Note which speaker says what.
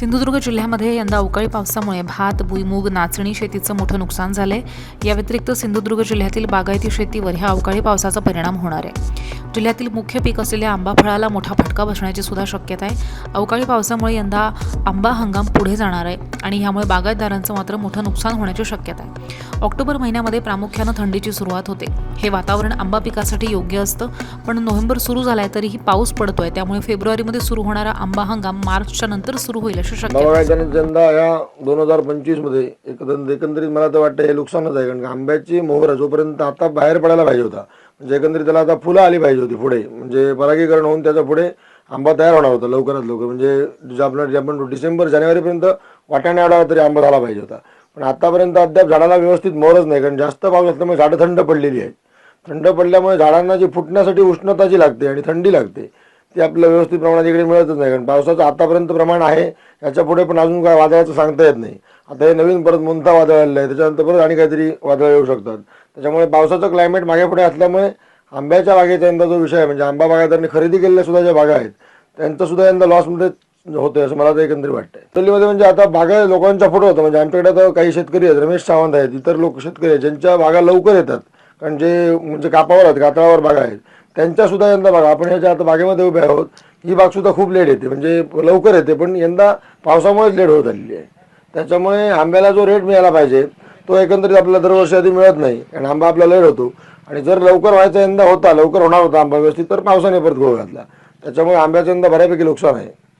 Speaker 1: सिंधुदुर्ग जिल्ह्यामध्ये यंदा अवकाळी पावसामुळे भात भुईमूग नाचणी शेतीचं मोठं नुकसान झालंय. या व्यतिरिक्त सिंधुदुर्ग जिल्ह्यातील बागायती शेतीवर ह्या अवकाळी पावसाचा परिणाम होणार आहे. जिल्ह्यातील मुख्य पीक असलेल्या आंबा फळाला मोठा फटका बसण्याची सुद्धा शक्यता आहे. अवकाळी पावसामुळे यंदा आंबा हंगाम पुढे जाणार आहे आणि ह्यामुळे बागायतदारांचं मात्र मोठं नुकसान होण्याची शक्यता आहे. ऑक्टोबर महिन्यामध्ये प्रामुख्यानं थंडीची सुरुवात होते. हे वातावरण आंबा पिकासाठी योग्य असतं पण नोव्हेंबर सुरू झालाय तरीही पाऊस पडतोय. त्यामुळे फेब्रुवारीमध्ये सुरू होणारा आंबा हंगाम मार्चच्या नंतर सुरू होईल अशी शक्यता
Speaker 2: यंदा या दोन हजार पंचवीसमध्ये एकंदरीत मला तर वाटतं हे नुकसानच आहे कारण आंब्याची मोहर जोपर्यंत आता बाहेर पडायला पाहिजे होता म्हणजे एकंदरीत त्याला आता फुलं आली पाहिजे होती पुढे. म्हणजे परागीकरण होऊन त्याचा पुढे आंबा तयार होणार होता लवकरात लवकर. म्हणजे जे आपलं जे आपण डिसेंबर जानेवारीपर्यंत वाटाणे आला तरी आंबा झाला पाहिजे होता. पण आतापर्यंत अद्याप झाडाला व्यवस्थित मोहरच नाही. कारण जास्त पाऊस असल्यामुळे झाडं थंड पडलेली आहेत. थंड पडल्यामुळे झाडांना जी फुटण्यासाठी उष्णता जी लागते आणि थंडी लागते ती आपल्याला व्यवस्थित प्रमाणात इकडे मिळतच नाही. कारण पावसाचं आतापर्यंत प्रमाण आहे. याच्यापुढे पण अजून काय वादळाचं सांगता येत नाही. आता हे नवीन परत मुंता वादळ आलेलं आहे. त्याच्यानंतर परत आणि काहीतरी वादळ येऊ शकतात. त्याच्यामुळे पावसाचं क्लायमेट मागे पुढे असल्यामुळे आंब्याच्या बागेचा यंदा जो विषय आहे म्हणजे आंबा बागायतांनी खरेदी केलेल्या सुद्धा ज्या बागा आहेत त्यांचं सुद्धा यंदा लॉसमध्ये होतंय असं मला तर एकंदरीत वाटतंय. दिल्लीमध्ये म्हणजे आता बागा लोकांच्या पुढे होतं. म्हणजे आमच्याकडे आता काही शेतकरी आहेत रमेश सावंत आहेत इतर लोक शेतकरी आहेत ज्यांच्या बागा लवकर येतात. कारण जे म्हणजे कापावर आहेत कातळावर बागा आहेत त्यांच्या सुद्धा यंदा बागा. आपण ह्याच्या आता बागेमध्ये उभे आहोत. ही बाग सुद्धा खूप लेट येते. म्हणजे लवकर येते पण यंदा पावसामुळेच लेट होत आलेली आहे. त्याच्यामुळे आंब्याला जो रेट मिळाला पाहिजे तो एकंदरीत आपल्याला दरवर्षी आधी मिळत नाही. आणि आंबा आपला लेट होतो. आणि जर लवकर व्हायचा यंदा होता लवकर होणार होता आंबा व्यवस्थित तर पावसाने परत गोळ घातला. त्याच्यामुळे आंब्याचा यंदा बऱ्यापैकी नुकसान आहे.